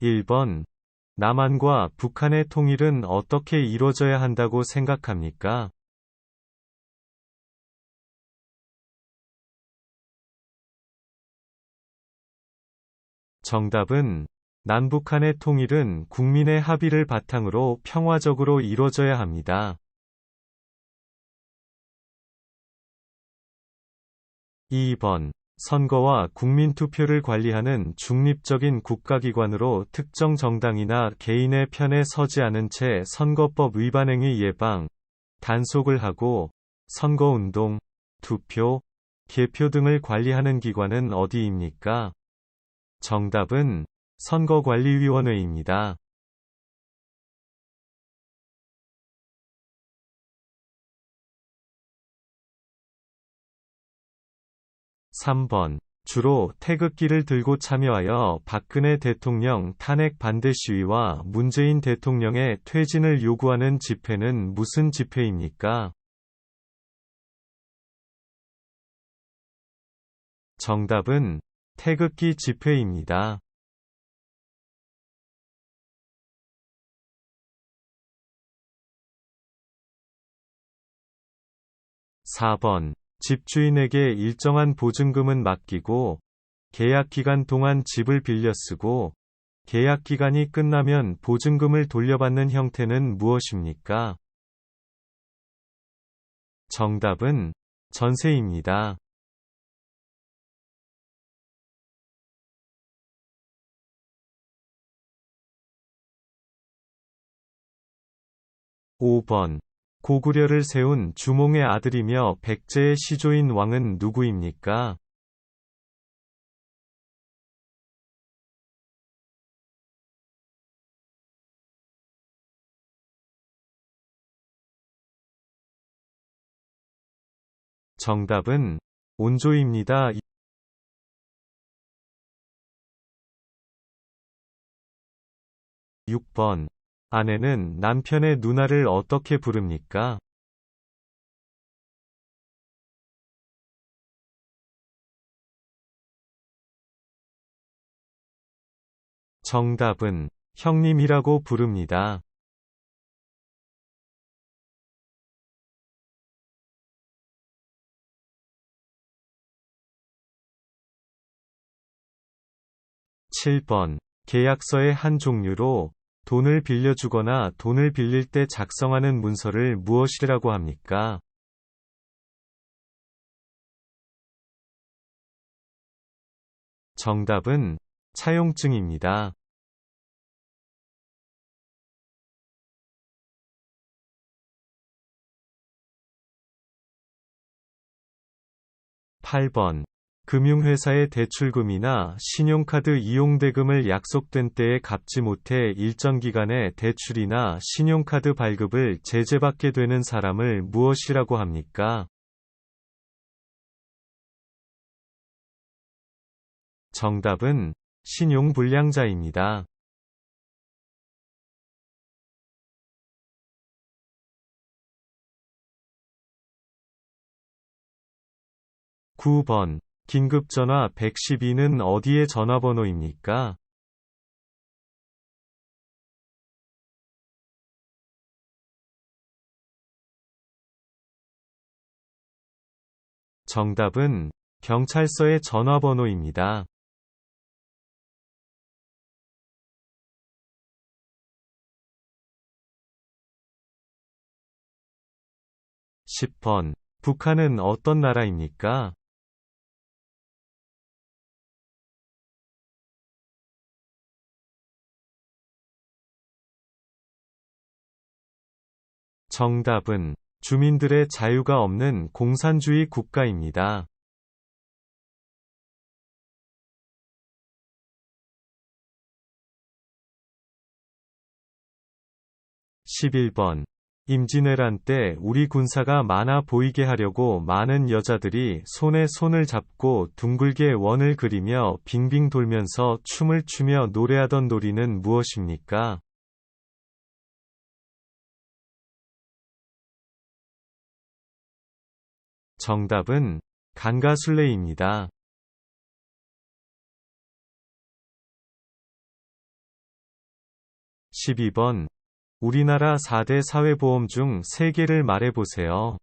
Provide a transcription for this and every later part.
1번. 남한과 북한의 통일은 어떻게 이루어져야 한다고 생각합니까? 정답은 남북한의 통일은 국민의 합의를 바탕으로 평화적으로 이루어져야 합니다. 2번. 선거와 국민투표를 관리하는 중립적인 국가기관으로 특정 정당이나 개인의 편에 서지 않은 채 선거법 위반행위 예방, 단속을 하고 선거운동, 투표, 개표 등을 관리하는 기관은 어디입니까? 정답은 선거관리위원회입니다. 3번. 주로 태극기를 들고 참여하여 박근혜 대통령 탄핵 반대 시위와 문재인 대통령의 퇴진을 요구하는 집회는 무슨 집회입니까? 정답은 태극기 집회입니다. 4번. 집주인에게 일정한 보증금은 맡기고 계약 기간 동안 집을 빌려 쓰고 계약 기간이 끝나면 보증금을 돌려받는 형태는 무엇입니까? 정답은 전세입니다. 5번 고구려를 세운 주몽의 아들이며 백제의 시조인 왕은 누구입니까? 정답은 온조입니다. 6번 아내는 남편의 누나를 어떻게 부릅니까? 정답은 형님이라고 부릅니다. 7번 계약서의 한 종류로 돈을 빌려주거나 돈을 빌릴 때 작성하는 문서를 무엇이라고 합니까? 정답은 차용증입니다. 8번 금융회사의 대출금이나 신용카드 이용대금을 약속된 때에 갚지 못해 일정 기간에 대출이나 신용카드 발급을 제재받게 되는 사람을 무엇이라고 합니까? 정답은 신용불량자입니다. 9번 긴급전화 112는 어디의 전화번호입니까? 정답은 경찰서의 전화번호입니다. 10번. 북한은 어떤 나라입니까? 정답은 주민들의 자유가 없는 공산주의 국가입니다. 11번 임진왜란 때 우리 군사가 많아 보이게 하려고 많은 여자들이 손에 손을 잡고 둥글게 원을 그리며 빙빙 돌면서 춤을 추며 노래하던 놀이는 무엇입니까? 정답은 강가술래입니다. 12번. 우리나라 4대 사회보험 중 3개를 말해보세요.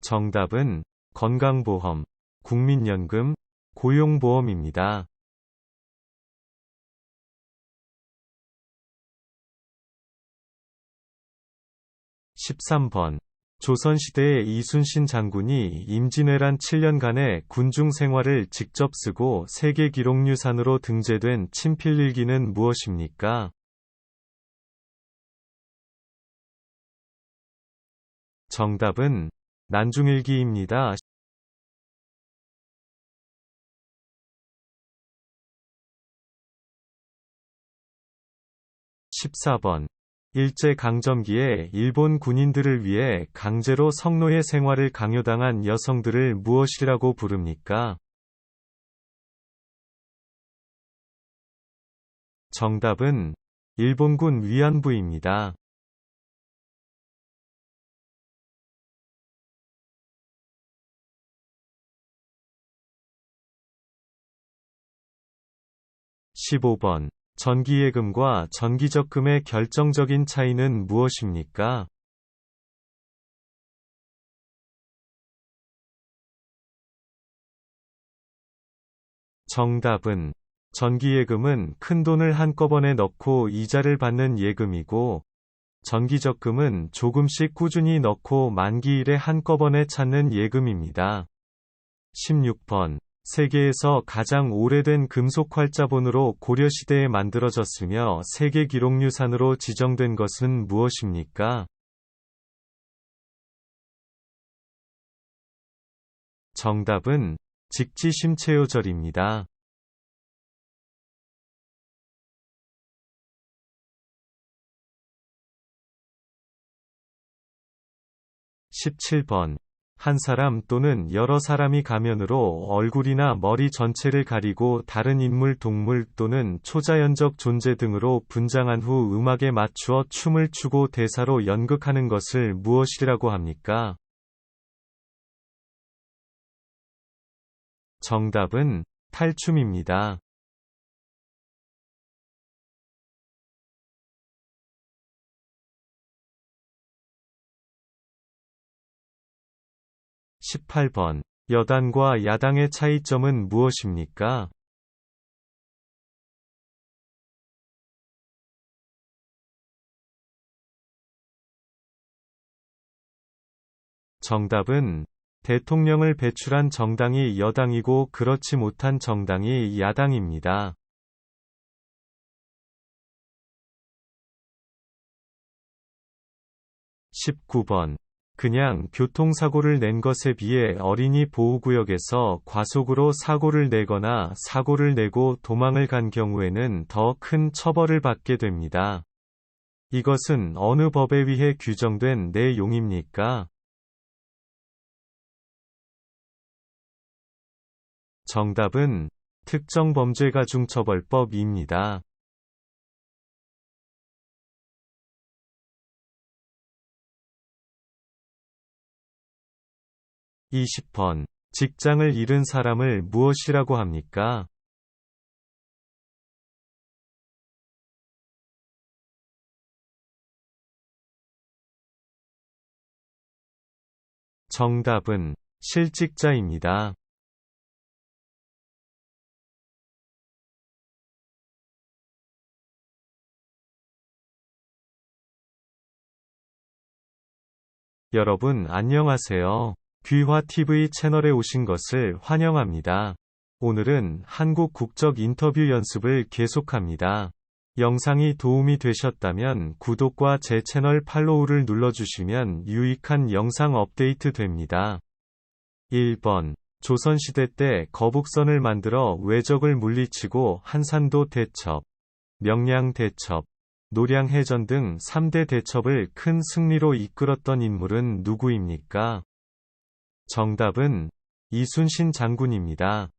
정답은 건강보험, 국민연금, 고용보험입니다. 13번. 조선시대의 이순신 장군이 임진왜란 7년간의 군중 생활을 직접 쓰고 세계 기록유산으로 등재된 친필일기는 무엇입니까? 정답은 난중일기입니다. 14번. 일제강점기에 일본 군인들을 위해 강제로 성노예 생활을 강요당한 여성들을 무엇이라고 부릅니까? 정답은 일본군 위안부입니다. 15번. 전기예금과 전기적금의 결정적인 차이는 무엇입니까? 정답은 전기예금은 큰 돈을 한꺼번에 넣고 이자를 받는 예금이고 전기적금은 조금씩 꾸준히 넣고 만기일에 한꺼번에 찾는 예금입니다. 16번 세계에서 가장 오래된 금속 활자본으로 고려시대에 만들어졌으며 세계 기록유산으로 지정된 것은 무엇입니까? 정답은 직지심체요절입니다. 17번 한 사람 또는 여러 사람이 가면으로 얼굴이나 머리 전체를 가리고 다른 인물 동물 또는 초자연적 존재 등으로 분장한 후 음악에 맞추어 춤을 추고 대사로 연극하는 것을 무엇이라고 합니까? 정답은 탈춤입니다. 18번. 여당과 야당의 차이점은 무엇입니까? 정답은 대통령을 배출한 정당이 여당이고 그렇지 못한 정당이 야당입니다. 19번 그냥 교통사고를 낸 것에 비해 어린이 보호구역에서 과속으로 사고를 내거나 사고를 내고 도망을 간 경우에는 더 큰 처벌을 받게 됩니다. 이것은 어느 법에 의해 규정된 내용입니까? 정답은 특정범죄가중처벌법입니다. 20번. 직장을 잃은 사람을 무엇이라고 합니까? 정답은 실직자입니다. '여러분 안녕하세요. 귀화TV 채널에 오신 것을 환영합니다. 오늘은 한국 국적 인터뷰 연습을 계속합니다. 영상이 도움이 되셨다면 구독과 제 채널 팔로우를 눌러주시면 유익한 영상 업데이트 됩니다. 1번. 조선시대 때 거북선을 만들어 외적을 물리치고 한산도 대첩, 명량 대첩, 노량해전 등 3대 대첩을 큰 승리로 이끌었던 인물은 누구입니까? 정답은 이순신 장군입니다.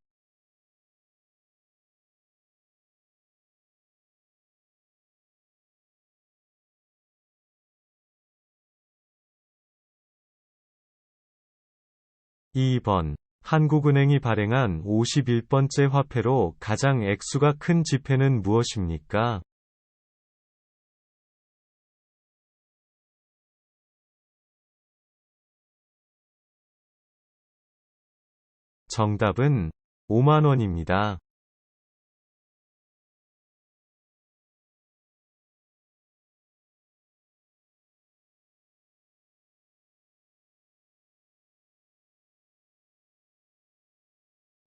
2번. 한국은행이 발행한 51번째 화폐로 가장 액수가 큰 지폐는 무엇입니까? 정답은 5만원입니다.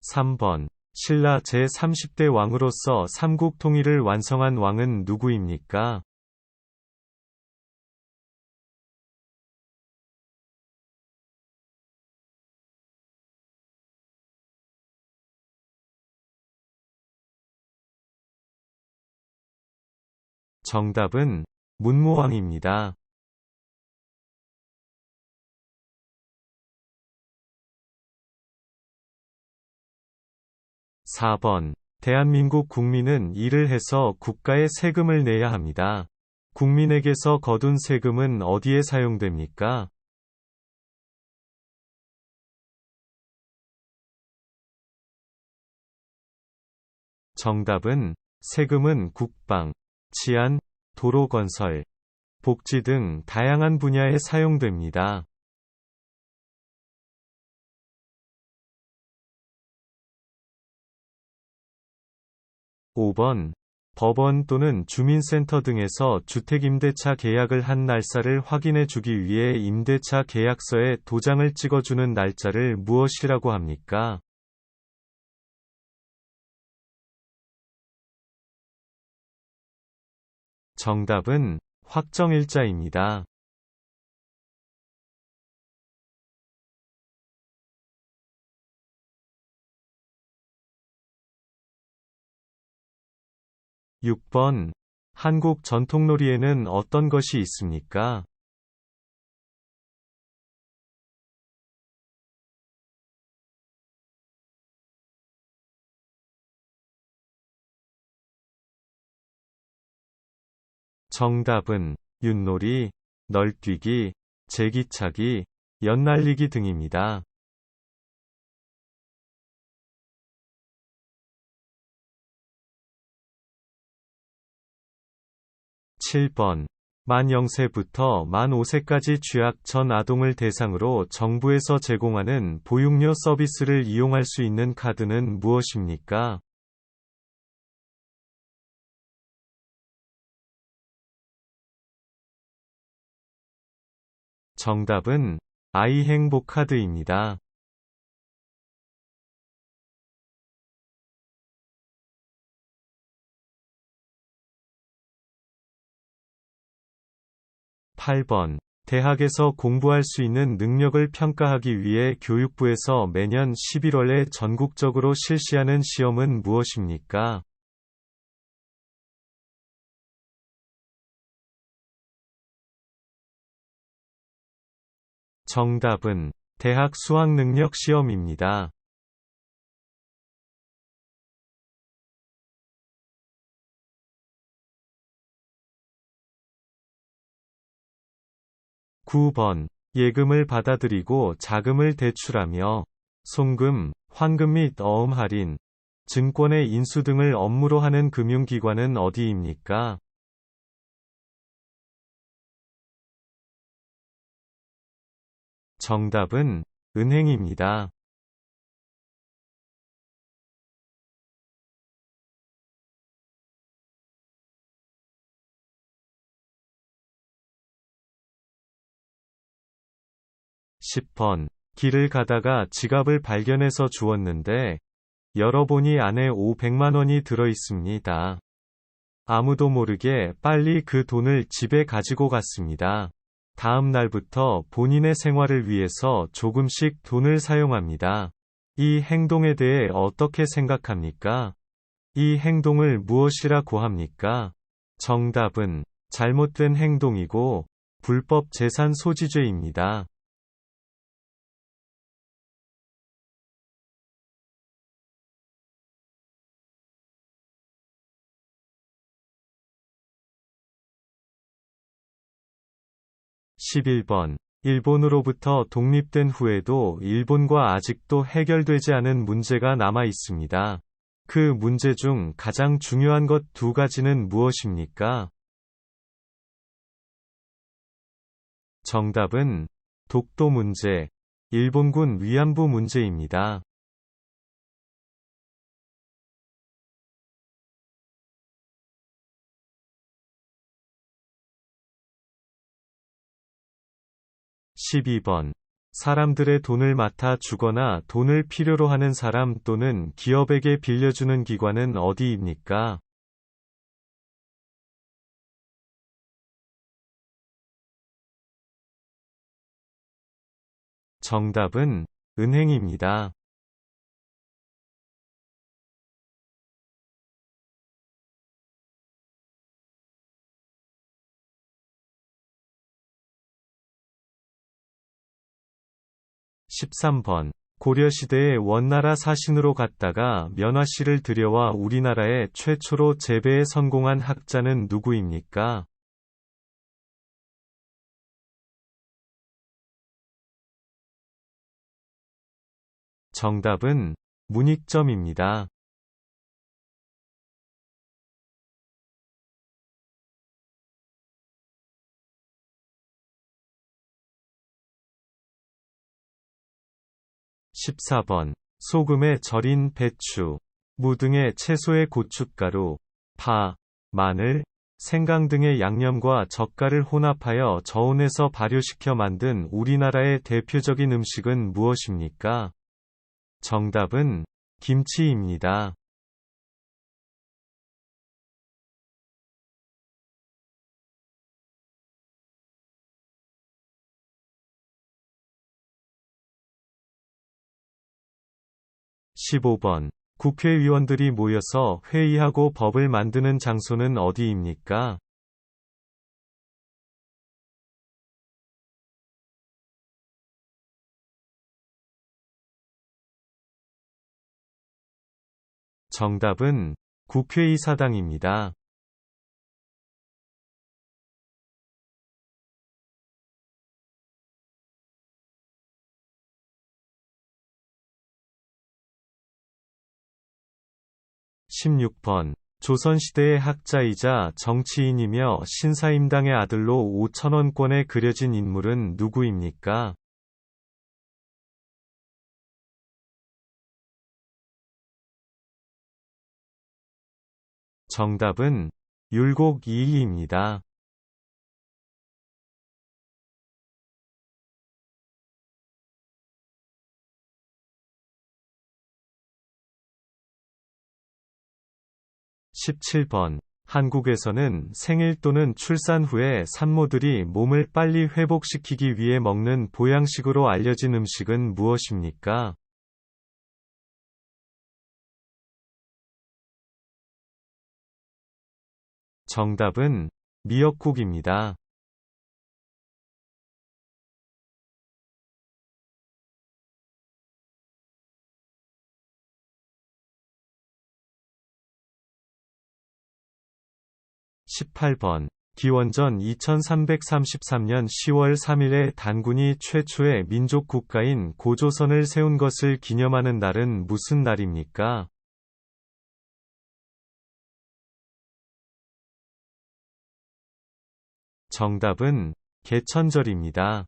3번. 신라 제30대 왕으로서 삼국 통일을 완성한 왕은 누구입니까? 정답은 문무왕입니다. 4번. 대한민국 국민은 일을 해서 국가에 세금을 내야 합니다. 국민에게서 거둔 세금은 어디에 사용됩니까? 정답은 세금은 국방, 치안, 도로 건설, 복지 등 다양한 분야에 사용됩니다. 5번. 법원 또는 주민센터 등에서 주택임대차 계약을 한 날짜를 확인해 주기 위해 임대차 계약서에 도장을 찍어주는 날짜를 무엇이라고 합니까? 정답은 확정일자입니다. 6번. 한국 전통놀이에는 어떤 것이 있습니까? 정답은 윷놀이, 널뛰기, 제기차기, 연날리기 등입니다. 7번. 만 0세부터 만 5세까지 취약 전 아동을 대상으로 정부에서 제공하는 보육료 서비스를 이용할 수 있는 카드는 무엇입니까? 정답은 아이 행복 카드입니다. 8번. 대학에서 공부할 수 있는 능력을 평가하기 위해 교육부에서 매년 11월에 전국적으로 실시하는 시험은 무엇입니까? 정답은 대학 수학능력 시험입니다. 9번. 예금을 받아들이고 자금을 대출하며 송금, 환급 및 어음 할인, 증권의 인수 등을 업무로 하는 금융기관은 어디입니까? 정답은 은행입니다. 10번. 길을 가다가 지갑을 발견해서 주었는데, 열어보니 안에 500만 원이 들어 있습니다. 아무도 모르게 빨리 그 돈을 집에 가지고 갔습니다. 다음 날부터 본인의 생활을 위해서 조금씩 돈을 사용합니다. 이 행동에 대해 어떻게 생각합니까? 이 행동을 무엇이라고 합니까? 정답은 잘못된 행동이고 불법 재산 소지죄입니다. 11번. 일본으로부터 독립된 후에도 일본과 아직도 해결되지 않은 문제가 남아 있습니다. 그 문제 중 가장 중요한 것 두 가지는 무엇입니까? 정답은 독도 문제, 일본군 위안부 문제입니다. 12번. 사람들의 돈을 맡아 주거나 돈을 필요로 하는 사람 또는 기업에게 빌려주는 기관은 어디입니까? 정답은 은행입니다. 13번. 고려시대에 원나라 사신으로 갔다가 면화씨를 들여와 우리나라에 최초로 재배에 성공한 학자는 누구입니까? 정답은 문익점입니다. 14번. 소금에 절인 배추, 무 등의 채소의 고춧가루, 파, 마늘, 생강 등의 양념과 젓갈을 혼합하여 저온에서 발효시켜 만든 우리나라의 대표적인 음식은 무엇입니까? 정답은 김치입니다. 15번. 국회의원들이 모여서 회의하고 법을 만드는 장소는 어디입니까? 정답은 국회의사당입니다. 16번. 조선시대의 학자이자 정치인이며 신사임당의 아들로 5천원권에 그려진 인물은 누구입니까? 정답은 율곡 이이입니다. 17번. 한국에서는 생일 또는 출산 후에 산모들이 몸을 빨리 회복시키기 위해 먹는 보양식으로 알려진 음식은 무엇입니까? 정답은 미역국입니다. 18번. 기원전 2333년 10월 3일에 단군이 최초의 민족 국가인 고조선을 세운 것을 기념하는 날은 무슨 날입니까? 정답은 개천절입니다.